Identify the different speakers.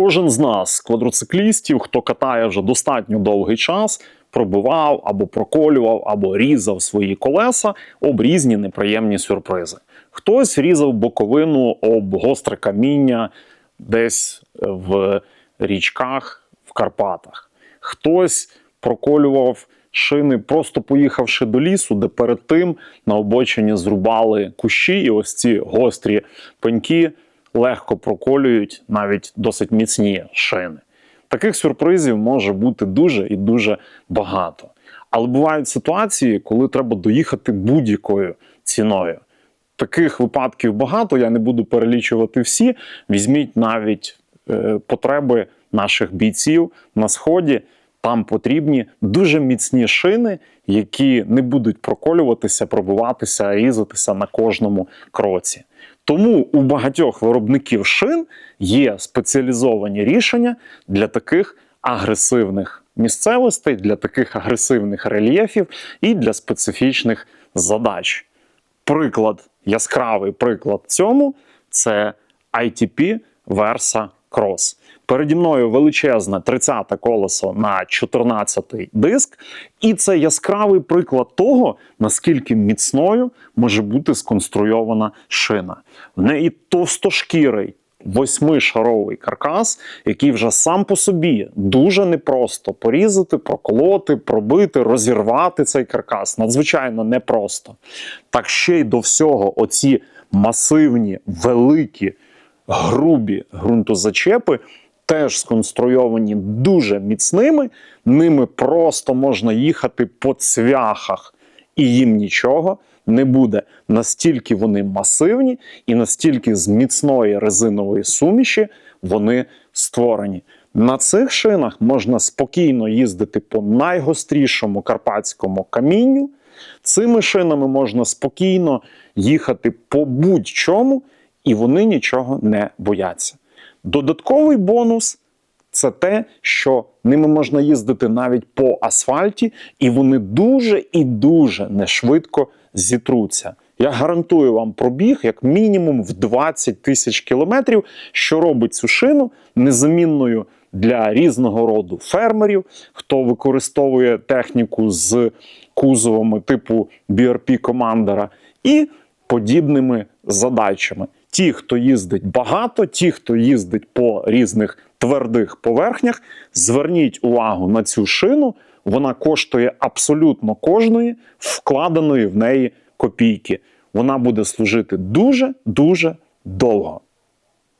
Speaker 1: Кожен з нас, квадроциклістів, хто катає вже достатньо довгий час, пробивав або проколював, або різав свої колеса об різні неприємні сюрпризи. Хтось різав боковину об гостре каміння десь в річках в Карпатах. Хтось проколював шини, просто поїхавши до лісу, де перед тим на обочині зрубали кущі, і ось ці гострі пеньки легко проколюють навіть досить міцні шини. Таких сюрпризів може бути дуже і дуже багато. Але бувають ситуації, коли треба доїхати будь-якою ціною. Таких випадків багато, я не буду перелічувати всі. Візьміть навіть е, потреби наших бійців на сході. Там потрібні дуже міцні шини, які не будуть проколюватися, пробиватися, різатися на кожному кроці. Тому у багатьох виробників шин є спеціалізовані рішення для таких агресивних місцевостей, для таких агресивних рельєфів і для специфічних задач. Приклад, яскравий приклад цьому це ITP Versa Cross. Переді мною величезне 30-те колесо на 14-й диск, і це яскравий приклад того, наскільки міцною може бути сконструйована шина. В неї товстошкірий восьмишаровий каркас, який вже сам по собі дуже непросто порізати, проколоти, пробити, розірвати цей каркас. Надзвичайно непросто. Так ще й до всього, оці масивні, великі, грубі ґрунтозачепи. Теж сконструйовані дуже міцними, ними просто можна їхати по цвяхах, і їм нічого не буде. Настільки вони масивні і настільки з міцної резинової суміші вони створені. На цих шинах можна спокійно їздити по найгострішому карпатському камінню. Цими шинами можна спокійно їхати по будь-чому, і вони нічого не бояться. Додатковий бонус це те, що ними можна їздити навіть по асфальті, і вони дуже і дуже нешвидко зітруться. Я гарантую вам пробіг як мінімум в 20 тисяч кілометрів, що робить цю шину незамінною для різного роду фермерів, хто використовує техніку з кузовами типу BRP Commander і подібними задачами. Ті, хто їздить багато, ті, хто їздить по різних твердих поверхнях, зверніть увагу на цю шину. Вона коштує абсолютно кожної вкладеної в неї копійки. Вона буде служити дуже дуже довго.